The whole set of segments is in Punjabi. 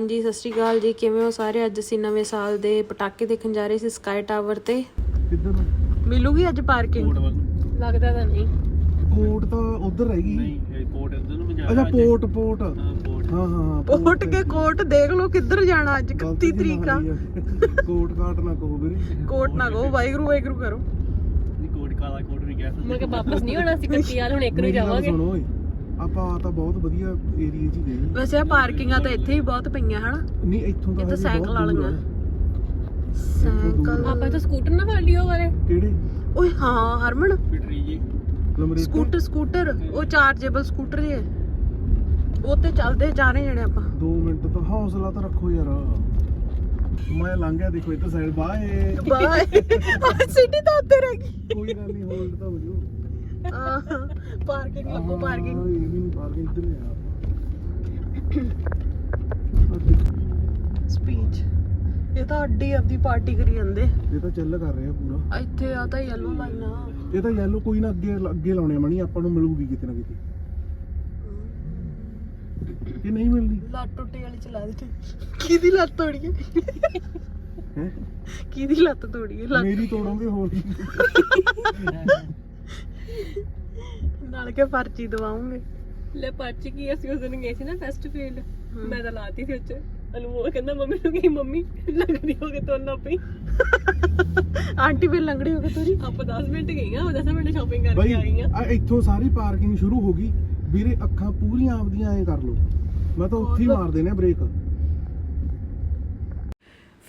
ਹਾਂਜੀ ਸਤਿ ਸ਼੍ਰੀ ਅਕਾਲ ਜੀ। ਕਿਵੇਂ ਹੋ ਸਾਰੇ? ਅੱਜ ਅਸੀਂ ਨਵੇਂ ਸਾਲ ਦੇ ਪਟਾਕੇ ਦੇਖਣ ਜਾ ਰਹੇ ਸੀ ਸਕਾਈ ਟਾਵਰ ਤੇ। ਮਿਲੂਗੀ ਅੱਜ ਪਾਰਕਿੰਗ? ਲੱਗਦਾ ਤਾਂ ਨਹੀਂ। ਕੋਟ ਤਾਂ ਉਧਰ ਰਹਿ ਗਈ। ਨਹੀਂ ਕੋਟ ਇਧਰ ਨੂੰ ਪੰਜਾਬ ਅੱਛਾ ਪੋਰਟ ਪੋਰਟ। ਹਾਂ ਕੇ ਕੋਟ ਦੇਖ ਲਓ ਕਿੱਧਰ ਜਾਣਾ ਅੱਜ 31 ਤਰੀਕ ਆ। ਕੋਟ ਕਾਟ ਨਾ ਕਹੋ ਵੀਰੇ। ਕੋਟ ਨਾ ਗੋ ਵਾਹਿਗੁਰੂ ਵਾਹਿਗੁਰੂ ਕਰੋ। ਕੋਟ ਕਾਲਾ ਕੋਟ ਵੀ ਕਹਿ ਸਕਦੇ। ਮੈਂ ਕਿ ਵਾਪਸ ਨਹੀਂ ਹੋਣਾ ਸੀ ਕੱਤੀ ਯਾਰ ਹੁਣ ਇੱਕ ਨੂੰ ਜਾਵਾਂਗੇ। ਸੁਣੋ ਓਏ। ਆਪਾਂ ਤਾਂ ਬਹੁਤ ਵਧੀਆ ਏਰੀਆ 'ਚ ਹੀ ਗਏ ਵੈਸੇ ਆ ਪਾਰਕਿੰਗਾਂ ਤਾਂ ਇੱਥੇ ਹੀ ਬਹੁਤ ਪਈਆਂ ਹਨਾ? ਨਹੀਂ ਇੱਥੋਂ ਤਾਂ ਇਹ ਤਾਂ ਹਜੇ ਸਾਈਕਲ ਬਹੁਤ ਦੂਰ ਵਾਲੀਆਂ। ਆ। ਸਾਈਕਲ ਆਪਾਂ ਤਾਂ ਸਕੂਟਰ ਨਾ ਫੜ ਲਿਓ ਵਾਲੇ। ਕਿਹੜੇ? ਓਏ ਹਾਂ ਹਰਮਨ। ਬਿਟਰੀ ਜੀ। ਲਮਰੇ ਸਕੂਟਰ ਸਕੂਟਰ। ਉਹ ਚਾਰਜੇਬਲ ਸਕੂਟਰ ਜੇ ਉਹ ਤੇ ਚੱਲਦੇ ਜਾ ਰਹੇ ਜਣੇ ਆਪਾਂ। 2 ਮਿੰਟ ਤਾਂ ਹੌਸਲਾ ਤਾਂ ਰੱਖੋ ਯਾਰ। ਮੈਂ ਲੰਘ ਗਿਆ ਦੇਖੋ ਇੱਧਰ ਸਾਈਡ ਬਾਏ। ਬਾਏ। ਸਿਟੀ ਤਾਂ ਉੱਤੇ ਰਹਿ ਗਈ ਕੋਈ ਗੱਲ ਨਹੀਂ ਹੋਲਡ ਤਾਂ ਹੋ ਜੂ ਪਾਰਕਿੰਗ ਲੱਭੋ ਪਾਰਕਿੰਗ। ਇਹ ਵੀ ਨਹੀਂ ਪਾਰਕਿੰਗ ਇੱਧਰ ਹੀ ਆ ਸਪੀਚ ਇਹ ਤਾਂ ਅੱਡੀ ਆਪਦੀ ਪਾਰਟੀ ਕਰੀ ਜਾਂਦੇ। ਇਹ ਤਾਂ ਚੱਲ ਕਰ ਰਿਹਾ ਪੂਰਾ। ਇੱਥੇ ਆ ਤਾਂ ਯੈਲੋ ਲਾਈਨ ਆ। ਇਹ ਤਾਂ ਯੈਲੋ ਕੋਈ ਨਾ ਅੱਗੇ ਅੱਗੇ ਲਾਉਣੇ ਮਣੀ ਆਪਾਂ ਨੂੰ ਮਿਲੂਗੀ ਕਿਤੇ ਨਾ ਕਿਤੇ। ਇਹ ਨਹੀਂ ਮਿਲਦੀ। ਲੱਤ ਟੁੱਟੀ ਵਾਲੀ ਚਲਾ ਦੇ ਕਿਹਦੀ ਲੱਤ ਤੋੜੀ ਹੈ? ਹੈ? ਕਿਹਦੀ ਲੱਤ ਤੋੜੀ ਹੈ? ਲੱਤ ਮੇਰੀ ਤੋੜੋਗੇ ਹੋਰ ਨਾਲ ਕੇ ਪਰਚੀ ਦਵਾਉਂਗੇ। ਲੈ ਪਰਚ ਕੀ ਅਸੀਂ ਉਸ ਦਿਨ ਗਏ ਸੀ ਨਾ ਫੈਸਟ ਫੀਲਡ ਮੈਂ ਤਾਂ ਲਾਤੀ ਸੀ ਉੱਚ। ਅਨਮੋਲ ਕਹਿੰਦਾ ਮੰਮੀ ਨੂੰ ਕੀ ਮੰਮੀ ਲੱਗਦੀ ਹੋ ਕੇ ਤੋੜਨਾ ਪਈ। ਆਂਟੀ ਵੀ ਲੰਗੜੀ ਹੋ ਕੇ ਤੋਰੀ। ਆਪਾਂ 10 ਮਿੰਟ ਗਈਆਂ 10 ਮਿੰਟ ਸ਼ਾਪਿੰਗ ਕਰਕੇ ਬਾਈ ਆ ਗਈਆਂ। ਆ ਇੱਥੋਂ ਸਾਰੀ ਪਾਰਕਿੰਗ ਸ਼ੁਰੂ ਹੋ ਗਈ। ਵੀਰੇ ਅੱਖਾਂ ਪੂਰੀਆਂ ਆਪਦੀਆਂ ਐਂ ਕਰ ਲਓ। ਮੈਂ ਤਾਂ ਉੱਥੇ ਹੀ ਮਾਰ ਦੇਣੇ ਬ੍ਰੇਕ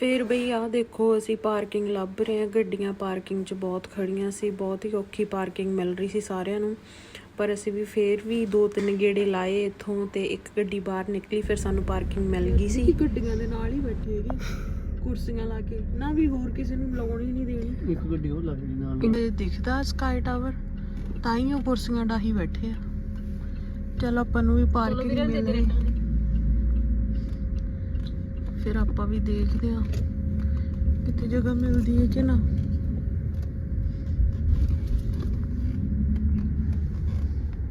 ਫਿਰ ਬਈ ਆ ਦੇਖੋ ਅਸੀਂ ਪਾਰਕਿੰਗ ਲੱਭ ਰਹੇ ਹਾਂ। ਗੱਡੀਆਂ ਪਾਰਕਿੰਗ 'ਚ ਬਹੁਤ ਖੜੀਆਂ ਸੀ ਬਹੁਤ ਹੀ ਔਖੀ ਪਾਰਕਿੰਗ ਮਿਲ ਰਹੀ ਸੀ ਸਾਰਿਆਂ ਨੂੰ। ਪਰ ਅਸੀਂ ਵੀ ਫੇਰ ਵੀ ਦੋ ਤਿੰਨ ਗੇੜੇ ਲਾਏ ਇੱਥੋਂ ਤੇ ਇੱਕ ਗੱਡੀ ਬਾਹਰ ਨਿਕਲੀ ਫਿਰ ਸਾਨੂੰ ਪਾਰਕਿੰਗ ਮਿਲ ਗਈ ਸੀ। ਗੱਡੀਆਂ ਦੇ ਨਾਲ ਹੀ ਬੈਠੇ ਹੈਗੇ। ਕੁਰਸੀਆਂ ਲਾ ਕੇ। ਨਾ ਵੀ ਹੋਰ ਕਿਸੇ ਨੂੰ ਲਾਉਣ ਹੀ ਨਹੀਂ ਦੇਣੀ। ਇੱਕ ਗੱਡੀ ਹੋਰ ਲੱਗਣੀ ਨਾਲ। ਇਹਦੇ ਦਿਖਦਾ ਸਕਾਈ ਟਾਵਰ ਤਾਂ ਹੀ ਉਹ ਕੁਰਸੀਆਂ ਡਾਹੀ ਬੈਠੇ ਆ। ਚਲ ਆਪਾਂ ਨੂੰ ਵੀ ਪਾਰਕਿੰਗ ਮਿਲ ਰਹੀ। ਫਿਰ ਆਪਾਂ ਵੀ ਦੇਖਦੇ ਆ ਕਿਤੇ ਜਗ੍ਹਾ ਮਿਲਦੀ ਹੈ ਕਿ ਨਾ।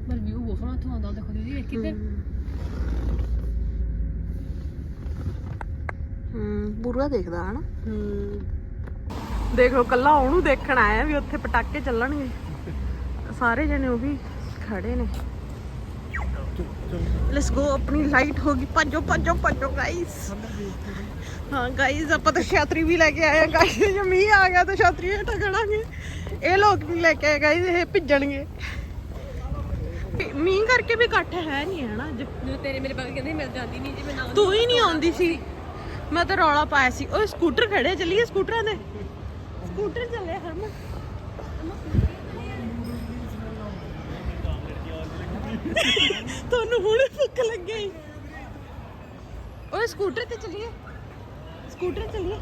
ਪਰ ਵਿਊ ਬਹੁਤ ਸੋਹਣਾ ਇੱਥੋਂ ਆਉਂਦਾ ਦੇਖੋ ਦੀਦੀ ਇੱਕ ਕਿਤੇ? ਹੂੰ ਪੂਰਾ ਦੇਖਦਾ ਹਨਾ? ਹੂੰ। ਦੇਖ ਲਓ ਕੱਲਾ ਉਹਨੂੰ ਦੇਖਣ ਆਇਆ ਵੀ ਉੱਥੇ ਪਟਾਕੇ ਚੱਲਣਗੇ। ਸਾਰੇ ਜਣੇ ਉਹ ਵੀ ਖੜੇ ਨੇ। ਲੈਟਸ ਗੋ ਆਪਣੀ ਲਾਈਟ ਹੋ ਗਈ। ਭੱਜੋ ਭੱਜੋ ਭੱਜੋ ਗਾਇਸ ਹਾਂ ਗਾਇਸ ਆਪਾਂ ਤਾਂ ਛਤਰੀ ਵੀ ਲੈ ਕੇ ਆਏ ਆ ਗਾਇਸ ਜੇ ਮੀਂਹ ਆ ਗਿਆ ਤਾਂ ਛਤਰੀ ਹੇਠਾਂ ਖੜਾਂਗੇ। ਇਹ ਲੋਕ ਨਹੀਂ ਲੈ ਕੇ ਆਏ ਗਾਇਸ ਇਹ ਭਿੱਜਣਗੇ। ਮੀਂਹ ਕਰਕੇ ਵੀ ਇਕੱਠ ਹੈ ਨਹੀਂ ਹੈ ਨਾ ਜਦੋਂ ਤੇਰੇ ਮੇਰੇ ਬਾਕੀ ਕਹਿੰਦੇ ਮਿਲ ਜਾਂਦੀ ਨਹੀਂ ਜੇ ਮੈਂ ਨਾ ਤੂੰ ਹੀ ਨਹੀਂ ਆਉਂਦੀ ਸੀ। ਮੈਂ ਤਾਂ ਰੌਲਾ ਪਾਇਆ ਸੀ। ਓਏ ਸਕੂਟਰ ਖੜੇ ਚੱਲੀਏ ਸਕੂਟਰਾਂ ਦੇ ਸਕੂਟਰ ਚੱਲੇ ਹਰਮਨ। ਤੁਹਾਨੂੰ ਹੁਣੇ ਭੁੱਖ ਲੱਗੀ। ਓਏ, ਸਕੂਟਰ ਤੇ ਚੱਲੀਏ। ਸਕੂਟਰ ਚੱਲੀਏ।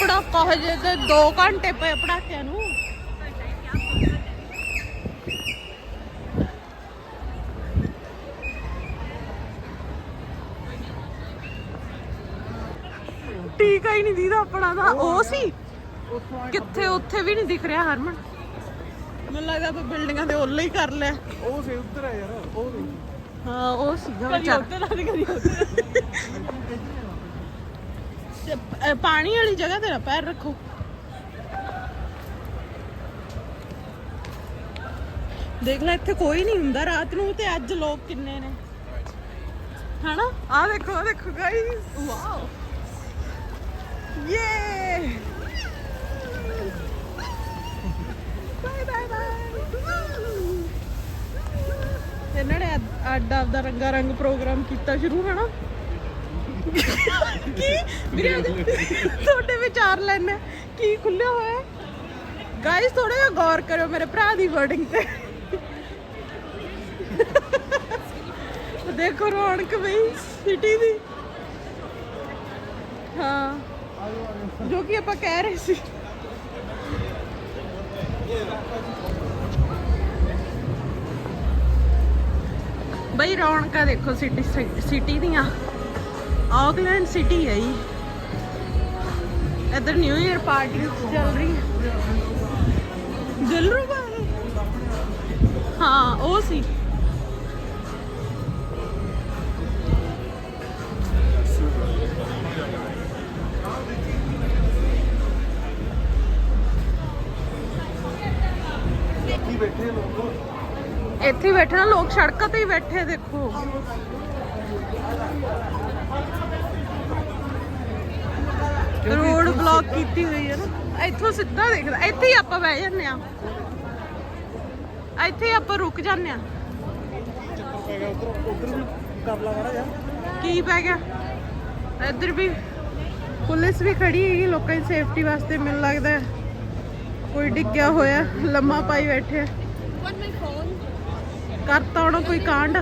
ਪੜਾਕਾ ਹਜੇ ਤੇ 2 ਘੰਟੇ ਪਏ ਪੜਾਕਿਆਂ ਨੂੰ। ਟੀਕਾ ਹੀ ਨਹੀਂ ਦੀਦਾ ਆਪਣਾ ਦਾ। ਉਹ ਸੀ। ਕਿੱਥੇ ਉੱਥੇ ਵੀ ਨਹੀਂ ਦਿਖ ਰਿਹਾ ਹਰਮਨ। ਮੈਨੂੰ ਲੱਗਦਾ ਆਪਾਂ ਬਿਲਡਿੰਗਾਂ ਦੇ ਉੱਲੇ ਹੀ ਕਰ ਲਿਆ ਉਹ ਸੇ ਉੱਧਰ ਆ ਯਾਰ ਉਹ ਹਾਂ ਉਹ ਸੀਗਾ ਕਦੀ ਵਿਚਾਰ ਉੱਧਰ ਕਦੀ ਉੱਧਰ। ਤੇ, ਅ, ਪਾਣੀ ਵਾਲੀ ਜਗ੍ਹਾ ਤੇ ਨਾ ਪੈਰ ਰੱਖੋ। ਦੇਖ ਲੈ ਇੱਥੇ ਕੋਈ ਨਹੀਂ ਹੁੰਦਾ। ਰਾਤ ਨੂੰ ਤੇ ਅੱਜ ਲੋਕ ਕਿੰਨੇ ਨੇ। ਹਨਾ? ਆ ਦੇਖੋ ਆ ਦੇਖੋ ਗਾਇਸ ਵਾਓ ਯੇ ਬਾਏ ਬਾਏ ਬਾਏ ਇਹਨਾਂ ਨੇ ਅੱਡ- ਆਪਦਾ ਰੰਗਾ ਰੰਗ ਪ੍ਰੋਗਰਾਮ ਕੀਤਾ ਸ਼ੁਰੂ, ਹਨਾ? ਕੀ? ਵੀਰੇ ਤੁਹਾਡੇ ਵਿਚਾਰ ਲੈਣੇ ਕੀ ਖੁੱਲਿਆ ਹੋਇਆ? ਗਾਇਸ ਥੋੜਾ ਜਿਹਾ ਗੌਰ ਕਰਿਓ ਮੇਰੇ ਭਰਾ ਦੀ ਵਰਡਿੰਗ ਤੇ। ਦੇਖੋ ਰੌਣਕ ਬਈ ਸਿਟੀ ਦੀ। ਹਾਂ। ਜੋ ਕਿ ਆਪਾਂ ਕਹਿ ਰਹੇ ਸੀ। ਬਈ ਰੌਣਕਾਂ ਦੇਖੋ ਸਿਟੀ ਸਿਟੀ ਦੀਆਂ। ਆਕਲੈਂਡ ਸਿਟੀ ਹੈ ਜੀ। ਇੱਧਰ ਨਿਊ ਇਅਰ ਪਾਰਟੀ ਚੱਲ ਰਹੀ ਹੈ। ਦਿਲਰੂਬਾ ਹਾਂ, ਉਹ ਸੀ। ਇੱਥੇ ਹੀ ਬੈਠੇ ਨਾ ਲੋਕ ਸੜਕਾਂ ਤੇ ਹੀ ਬੈਠੇ ਦੇਖੋ। ਰੋਡ ਬਲੌਕ ਕੀਤੀ ਹੋਈ ਹੈ ਨਾ। ਇੱਥੋਂ ਸਿੱਧਾ ਦਿਖਦਾ ਇੱਥੇ ਹੀ ਆਪਾਂ ਬਹਿ ਜਾਂਦੇ ਆ। ਇੱਥੇ ਹੀ ਆਪਾਂ ਰੁਕ ਜਾਂਦੇ ਆ। ਕੀ ਪੈ ਗਿਆ? ਇੱਧਰ ਵੀ ਪੁਲਿਸ ਵੀ ਖੜੀ ਹੈਗੀ ਲੋਕਾਂ ਦੀ ਸੇਫਟੀ ਵਾਸਤੇ ਮੈਨੂੰ ਲੱਗਦਾ ਹੈ। ਕੋਈ ਡਿੱਗਿਆ ਹੋਇਆ ਲੰਮਾ ਪਾਈ ਬੈਠੇ ਕਰਤਾ ਹੋਣਾ ਕੋਈ ਕਾਂਡ?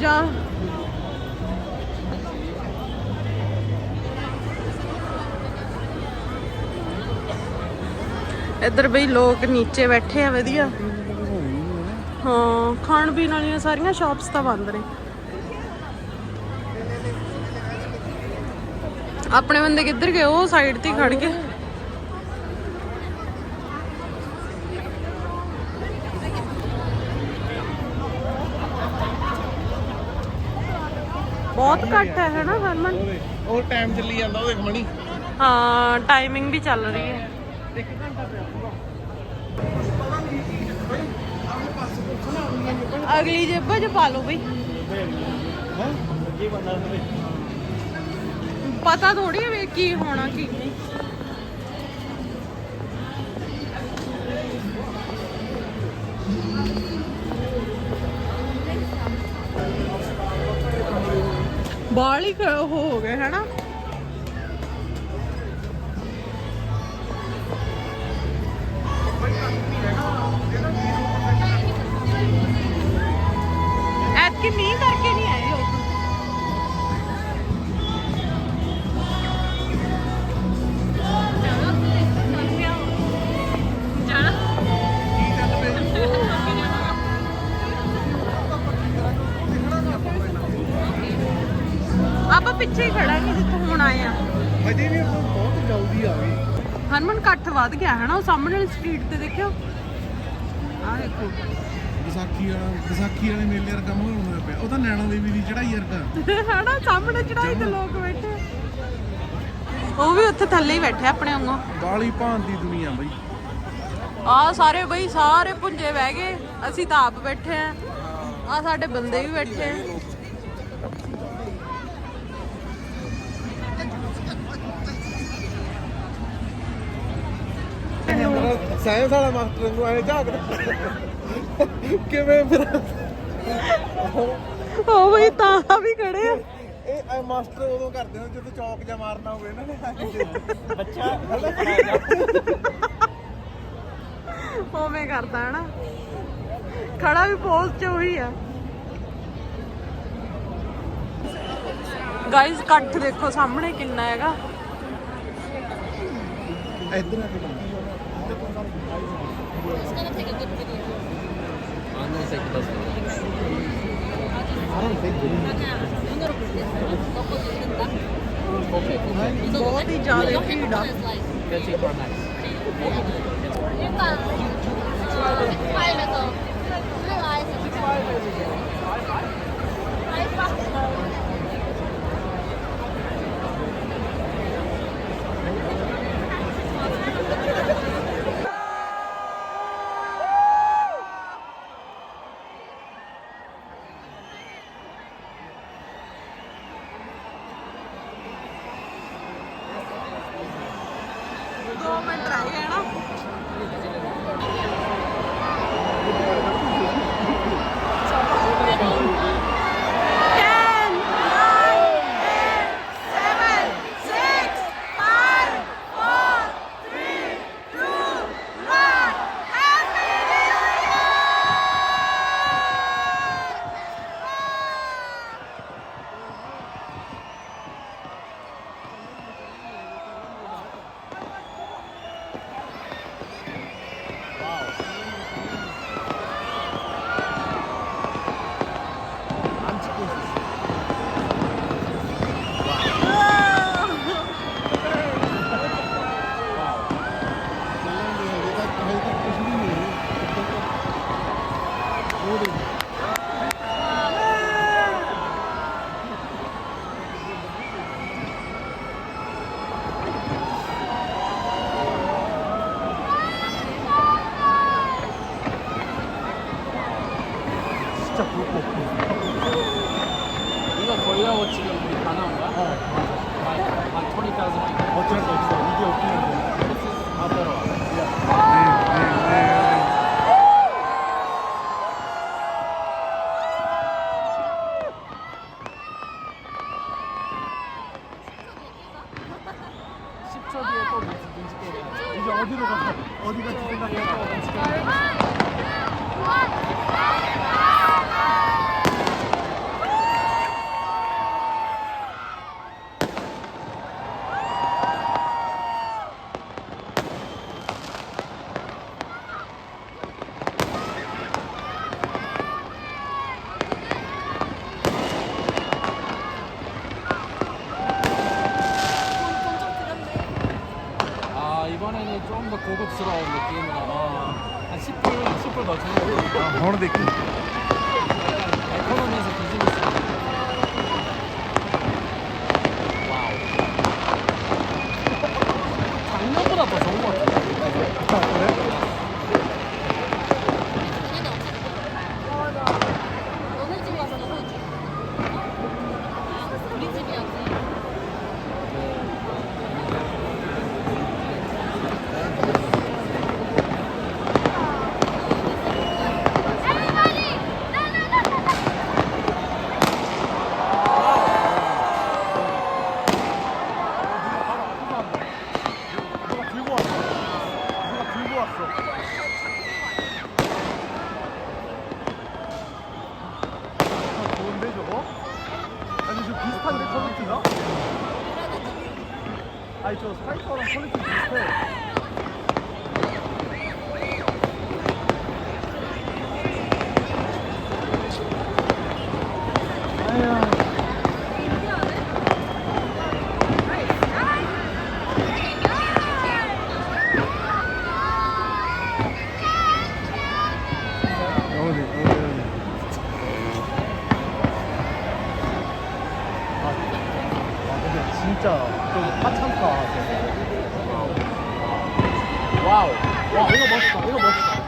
ਜਾ। ਇੱਧਰ ਬਈ ਲੋਕ ਨੀਚੇ ਬੈਠੇ ਆ ਵਧੀਆ। ਹਾਂ ਖਾਣ ਪੀਣ ਵਾਲੀਆਂ ਸਾਰੀਆਂ ਸ਼ਾਪਸ ਤਾਂ ਬੰਦ ਨੇ। ਆਪਣੇ ਬੰਦੇ ਕਿੱਧਰ ਗਏ ਉਹ ਸਾਈਡ ਤੇ ਹੀ ਖੜ ਗਏ ਬਹੁਤ ਘੱਟ ਹੈ ਹੈ ਨਾ ਹਰਮਨ ਉਹ ਟਾਈਮ ਚੱਲੀ ਜਾਂਦਾ ਉਹ ਦੇਖ ਮਣੀ ਹਾਂ ਟਾਈਮਿੰਗ ਵੀ ਚੱਲ ਰਹੀ ਹੈ ਅਗਲੀ ਜੇਬਾਂ 'ਚ ਪਾ ਲਓ ਬਈ ਕੀ ਬੰਦਾ ਹੋਵੇ ਪਤਾ ਥੋੜੀ ਹੈ ਵੀ ਕੀ ਹੋਣਾ ਕੀ ਨਹੀਂ ਬਾਲ ਹੀ ਖ- ਉਹ ਹੋ ਗਏ ਹੈਨਾ ਐਤਕੀ ਮੀਂਹ ਕਰਕੇ ਨਹੀਂ ਪਿੱਛੇ ਹੀ ਖੜਾਂਗੇ ਜਿੱਥੇ ਹੁਣ ਆਏ ਆ। ਅਜੇ ਵੀ ਆਪਾਂ ਬਹੁਤ ਜਲਦੀ ਆ ਗਏ ਹਰਮਨ ਇਕੱਠ ਵੱਧ ਗਿਆ ਹੈ ਨਾ ਉਹ ਸਾਹਮਣੇ ਵਾਲੀ ਸਟਰੀਟ ਤੇ ਦੇਖਿਓ। ਆਹ ਦੇਖੋ। ਵਿਸਾਖੀ ਵਾਲਾ ਵਿਸਾਖੀ ਵਾਲੇ ਮੇਲੇ ਵਰਗਾ ਮਾਹੌਲ ਹੋਇਆ ਪਿਆ। ਉਹ ਤਾਂ ਨੈਣਾ ਦੇਵੀ ਦੀ ਚੜਾਈ ਵਰਗਾ। ਹਨਾ ਸਾਹਮਣੇ ਚੜਾਈ ਤੇ ਲੋਕ ਬੈਠੇ। ਉਹ ਵੀ ਉੱਥੇ ਥੱਲੇ ਹੀ ਬੈਠੇ ਆ ਆਪਣੇ ਵਾਂਗੂ। ਬਾਲੀ ਭਾਂਤ ਦੀ ਦੁਨੀਆ ਬਈ। ਆ ਸਾਰੇ ਬਈ ਸਾਰੇ ਪੁੰਜੇ ਬਹਿ ਗਏ। ਅਸੀਂ ਤਾਂ ਆਪ ਬੈਠੇ ਆ। ਆ ਸਾਡੇ ਬੰਦੇ ਵੀ ਬੈਠੇ ਆ। ਸਾਇੰਸ ਵਾਲਾ ਮਾਸਟਰ ਨੂੰ ਐ ਝਾਕਦਾ ਕਿਵੇਂ ਫਿਰ? ਉਹ ਬਈ ਤਾਂ ਵੀ ਖੜੇ ਆ। ਇਹ ਮਾਸਟਰ ਉਦੋਂ ਕਰਦੇ ਹੋ ਜਦੋਂ ਚੌਕ ਜਾ ਮਾਰਨਾ ਹੋਵੇ ਇਹਨਾਂ ਨੇ। ਬੱਚਾ। ਉਵੇਂ ਕਰਦਾ ਹਨਾ। ਖੜਾ ਵੀ ਪੋਜ਼ ਚ ਉਹੀ ਆ। ਗਾਇਸ ਇਕੱਠ ਦੇਖੋ ਸਾਹਮਣੇ ਕਿੰਨਾ ਹੈਗਾ। ਇੱਧਰ ਆ gonna take a good video. I'm gonna take the best I don't think they 아니야, 눈으로 볼때 먹고 듣는다. Okay, okay. So Both each other your feed up. headphone is like Let's see for Max. 일단 엑스파일에서 훌륭하에서 하이파이 ਗਏ ਨਾ Ten, 이거 보려고 지금 우리 다 나온 거야? 어, 한 20,000 어쩔 수 없어. 비슷한데 퀄리티가? 아니 저 스파이커랑 퀄리티 비슷해. 진짜 좀 하찮다. 와우 와 이거 멋있다 이거 멋있다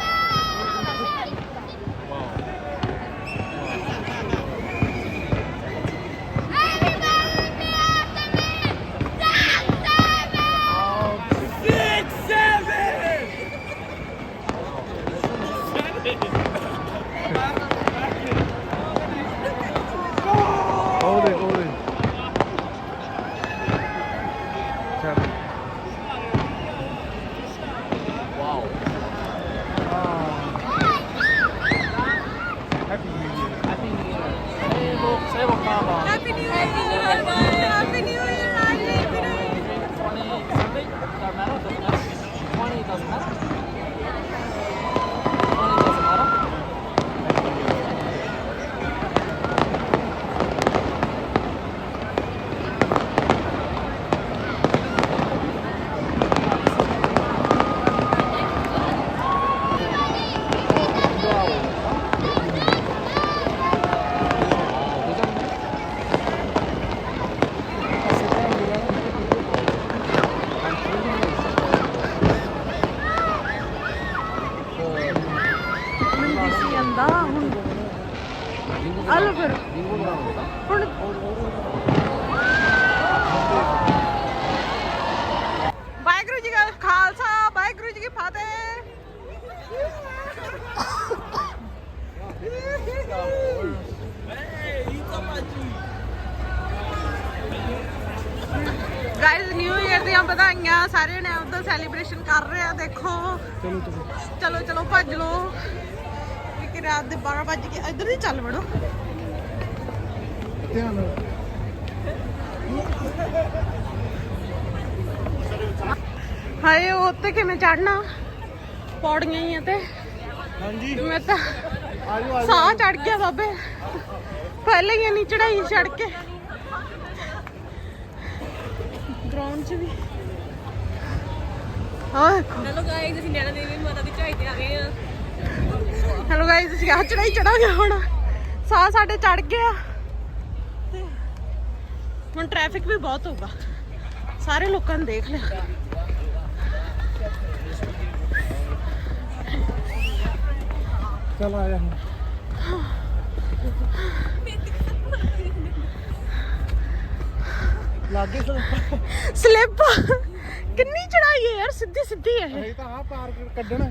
guys New Year ਦੀਆਂ ਵਧਾਈਆਂ ਸਾਰਿਆਂ ਨੇ ਉਧਰ ਸੈਲੀਬ੍ਰੇਸ਼ਨ ਕਰ ਰਹੇ ਆ ਦੇਖੋ। ਚਲੋ ਚਲੋ ਚਲੋ ਭੱਜ ਲਓ। ਕਿ ਰਾਤ ਦੇ 12 ਵਜ ਕੇ ਇੱਧਰ ਹੀ ਚੱਲ ਵੜੋ। ਧਿਆਨ ਨਾਲ। ਹਾਏ ਉਹ ਉੱਤੇ ਕਿਵੇਂ ਚੜਨਾ ਪੌੜੀਆਂ ਹੀ ਆ ਤੇ। ਹਾਂਜੀ। ਮੈਂ ਤਾਂ ਸਾਹ ਚੜ ਗਿਆ ਬਾਬੇ। ਪਹਿਲਾਂ ਹੀ ਨਹੀਂ ਚੜਾਈ ਚੜ ਕੇ। ਗਰਾਊਂਡ 'ਚ ਵੀ। ਆਹ ਦੇਖੋ। ਚਲੋ ਗਾਇਸ ਅਸੀਂ ਨੈਣਾ ਦੇਵੀ ਮਾਤਾ ਦੀ ਚੜਾਈ ਤੇ ਆ ਗਏ ਆ ਹੈਲੋ ਗਾਇਸ ਅਸੀਂ ਆਹ ਚੜਾਈ ਚੜਾਂਗੇ ਹੁਣ। ਸਾਹ ਸਾਡੇ ਚੜ ਗਿਆ ਤੇ ਹੁਣ ਟ੍ਰੈਫਿਕ ਵੀ ਬਹੁਤ ਹੋਊਗਾ। ਸਾਰੇ ਲੋਕਾਂ ਨੇ ਦੇਖ ਲਿਆ ਚਲ ਆਇਆ ਲਾਗੇ ਸਲਿੱਪ। ਕਿੰਨੀ ਚੜਾਈ ਹੈ ਯਾਰ ਸਿੱਧੀ ਸਿੱਧੀ ਹੈ ਇਹ। ਤਾਂ ਆ ਪਾਰ ਕੱਢਣਾ।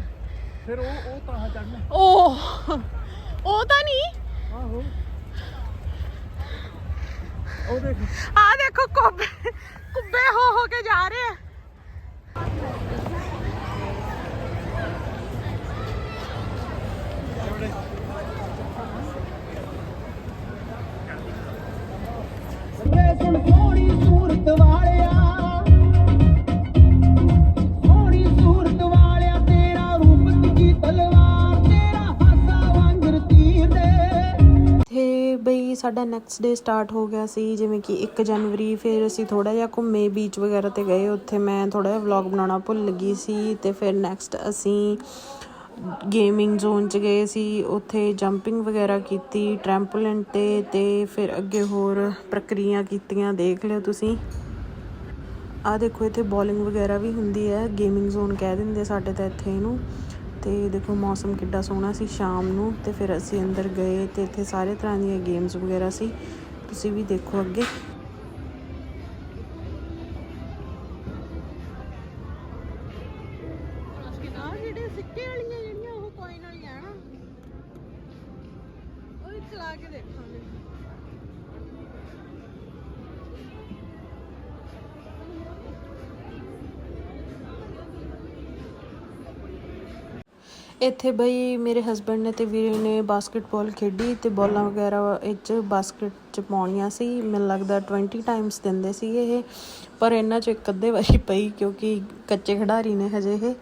ਫਿਰ ਉਹ ਉਹ ਤਾਂ ਚੜਨਾ ਉਹ ਉਹ ਤਾਂ ਨਹੀਂ। ਆਹੋ। ਉਹ ਦੇਖ। ਆ ਦੇਖੋ ਕੁੱਬੇ ਕੁੱਬੇ ਹੋ ਹੋ ਕੇ ਜਾ ਰਹੇ ਆ ਸੁਣ ਸੋਹਣੀ ਸੂਰਤ ਵਾਲਿਆ ਸੋਹਣੀ ਸੂਰਤ ਵਾਲਿਆ ਤੇਰਾ ਰੂਪ ਤਿੱਖੀ ਤਲਵਾਰ ਤੇਰਾ ਹਾਸਾ ਵਾਂਗਰ ਤੀਰ ਦੇ ਤੇ ਬਈ ਸਾਡਾ ਨੈਕਸਟ ਡੇ ਸਟਾਰਟ ਹੋ ਗਿਆ ਸੀ, ਜਿਵੇਂ ਕਿ 1 ਜਨਵਰੀ, ਫਿਰ ਅਸੀਂ ਥੋੜਾ ਜਿਹਾ ਘੁੰਮੇ ਬੀਚ ਵਗੈਰਾ ਤੇ ਗਏ। ਉੱਥੇ ਮੈਂ ਥੋੜਾ ਜਿਹਾ ਵਲੌਗ ਬਣਾਉਣਾ ਭੁੱਲ ਗਈ ਸੀ ਤੇ ਫਿਰ ਨੈਕਸਟ ਅਸੀਂ ਗੇਮਿੰਗ ਜ਼ੋਨ ਚ ਗਏ ਸੀ, ਉੱਥੇ ਜੰਪਿੰਗ ਵਗੈਰਾ ਕੀਤੀ ਟ੍ਰੈਂਪੋਲਿਨ ਤੇ ਤੇ ਫਿਰ ਅੱਗੇ ਹੋਰ ਪ੍ਰਕਿਰਿਆ ਕੀਤੀਆਂ, ਦੇਖ ਲਿਓ ਤੁਸੀਂ। ਆ ਦੇਖੋ, ਇੱਥੇ ਬੋਲਿੰਗ ਵਗੈਰਾ ਵੀ ਹੁੰਦੀ ਹੈ, ਗੇਮਿੰਗ ਜ਼ੋਨ ਕਹਿ ਦਿੰਦੇ ਸਾਡੇ ਤਾਂ ਇੱਥੇ ਇਹਨੂੰ। ਤੇ ਦੇਖੋ, ਮੌਸਮ ਕਿੱਡਾ ਸੋਹਣਾ ਸੀ ਸ਼ਾਮ ਨੂੰ, ਤੇ ਫਿਰ ਅਸੀਂ ਅੰਦਰ ਗਏ ਤੇ ਇੱਥੇ ਸਾਰੇ ਤਰ੍ਹਾਂ ਦੀਆਂ ਗੇਮਸ ਵਗੈਰਾ ਸੀ। ਤੁਸੀਂ ਵੀ ਦੇਖੋ ਅੱਗੇ। ਇੱਥੇ ਬਈ ਮੇਰੇ ਹਸਬੰਡ ਨੇ ਤੇ ਵੀਰੇ ਨੇ ਬਾਸਕਟਬਾਲ ਖੇਡੀ ਤੇ ਬਾਲਾਂ ਵਗੈਰਾ ਵਿੱਚ ਬਾਸਕਟ ਚ ਪਾਉਣੀਆਂ ਸੀ। ਮੈਨੂੰ ਲੱਗਦਾ 20 ਟਾਈਮਸ ਦਿੰਦੇ ਸੀ ਇਹ। ਪਰ ਇਹਨਾਂ ਚ ਇੱਕ ਅੱਧੇ ਵਾਰੀ ਪਈ ਕਿਉਂਕਿ ਕੱਚੇ ਖਿਡਾਰੀ ਨੇ ਹਜੇ ਇਹ।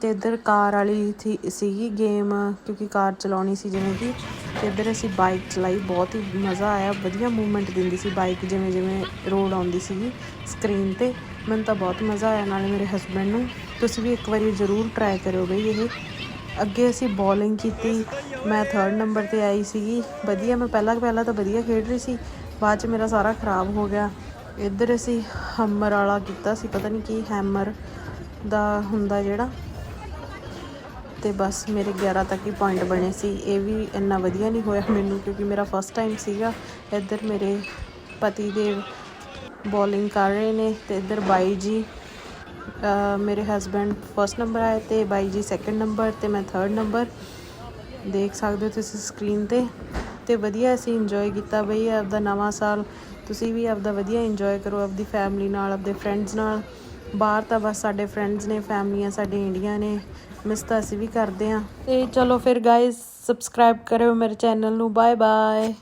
ਤੇ ਇੱਧਰ ਕਾਰ ਵਾਲੀ ਥੀ, ਸੀਗੀ ਗੇਮ ਕਿਉਂਕਿ ਕਾਰ ਚਲਾਉਣੀ ਸੀ ਜਿਵੇਂ ਕਿ। ਤੇ ਇੱਧਰ ਅਸੀਂ ਬਾਈਕ ਚਲਾਈ, ਬਹੁਤ ਹੀ ਮਜ਼ਾ ਆਇਆ, ਵਧੀਆ ਮੂਵਮੈਂਟ ਦਿੰਦੀ ਸੀ ਬਾਈਕ ਜਿਵੇਂ ਜਿਵੇਂ ਰੋਡ ਆਉਂਦੀ ਸੀਗੀ ਸਕਰੀਨ ਤੇ। ਮੈਨੂੰ ਤਾਂ ਬਹੁਤ ਮਜ਼ਾ ਆਇਆ ਨਾਲੇ ਮੇਰੇ ਹਸਬੰਡ ਨੂੰ। ਤੁਸੀਂ ਵੀ ਇੱਕ ਵਾਰੀ ਜ਼ਰੂਰ ਟਰਾਈ ਕਰਿਓ ਬਈ ਇਹ। ਅੱਗੇ ਅਸੀਂ ਬੋਲਿੰਗ ਕੀਤੀ, ਮੈਂ 3rd ਨੰਬਰ ਤੇ ਆਈ ਸੀਗੀ। ਵਧੀਆ, ਮੈਂ ਪਹਿਲਾਂ ਪਹਿਲਾਂ ਤਾਂ ਵਧੀਆ ਖੇਡ ਰਹੀ ਸੀ। ਬਾਅਦ ਚ ਮੇਰਾ ਸਾਰਾ ਖਰਾਬ ਹੋ ਗਿਆ। ਇੱਧਰ ਅਸੀਂ ਹਮਰ ਵਾਲਾ ਕੀਤਾ ਸੀ, ਪਤਾ ਨਹੀਂ ਕੀ ਹੈਮਰ ਦਾ ਹੁੰਦਾ ਜਿਹੜਾ। ਤੇ ਬਸ ਮੇਰੇ 11 ਤੱਕ ਹੀ ਪੁਆਇੰਟ ਬਣੇ ਸੀ। ਇਹ ਵੀ ਇੰਨਾ ਵਧੀਆ ਨਹੀਂ ਹੋਇਆ ਮੈਨੂੰ, ਕਿਉਂਕਿ ਮੇਰਾ ਫਸਟ ਟਾਈਮ ਸੀਗਾ। ਇੱਧਰ ਮੇਰੇ ਪਤੀ ਦੇਵ ਬੋਲਿੰਗ ਕਰ ਰਹੇ ਨੇ ਤੇ ਇੱਧਰ ਬਾਈ ਜੀ ਮੇਰੇ ਹਸਬੰਡ ਫਸਟ ਨੰਬਰ ਆਏ ਤੇ ਬਾਈ ਜੀ ਸੈਕੰਡ ਨੰਬਰ ਤੇ ਮੈਂ ਥਰਡ ਨੰਬਰ ਦੇਖ ਸਕਦੇ ਹੋ ਤੁਸੀਂ ਸਕਰੀਨ ਤੇ। ਤੇ ਵਧੀਆ ਅਸੀਂ ਇੰਜੋਏ ਕੀਤਾ ਬਈ ਆਪਦਾ ਨਵਾਂ ਸਾਲ। ਤੁਸੀਂ ਵੀ ਆਪਦਾ ਵਧੀਆ ਇੰਜੋਏ ਕਰੋ ਆਪਦੀ ਫੈਮਿਲੀ ਨਾਲ, ਆਪਦੇ ਫਰੈਂਡਸ ਨਾਲ। ਬਾਹਰ ਤਾਂ ਬਸ ਸਾਡੇ ਫਰੈਂਡਸ ਨੇ, ਫੈਮਲੀਆਂ ਸਾਡੇ ਇੰਡੀਆ ਨੇ। ਮਿਸ ਤਾਂ ਅਸੀਂ ਵੀ ਕਰਦੇ ਹਾਂ। ਤੇ ਚਲੋ ਫਿਰ ਗਾਇਸ ਸਬਸਕ੍ਰਾਈਬ ਕਰਿਓ ਮੇਰੇ ਚੈਨਲ ਨੂੰ। Bye bye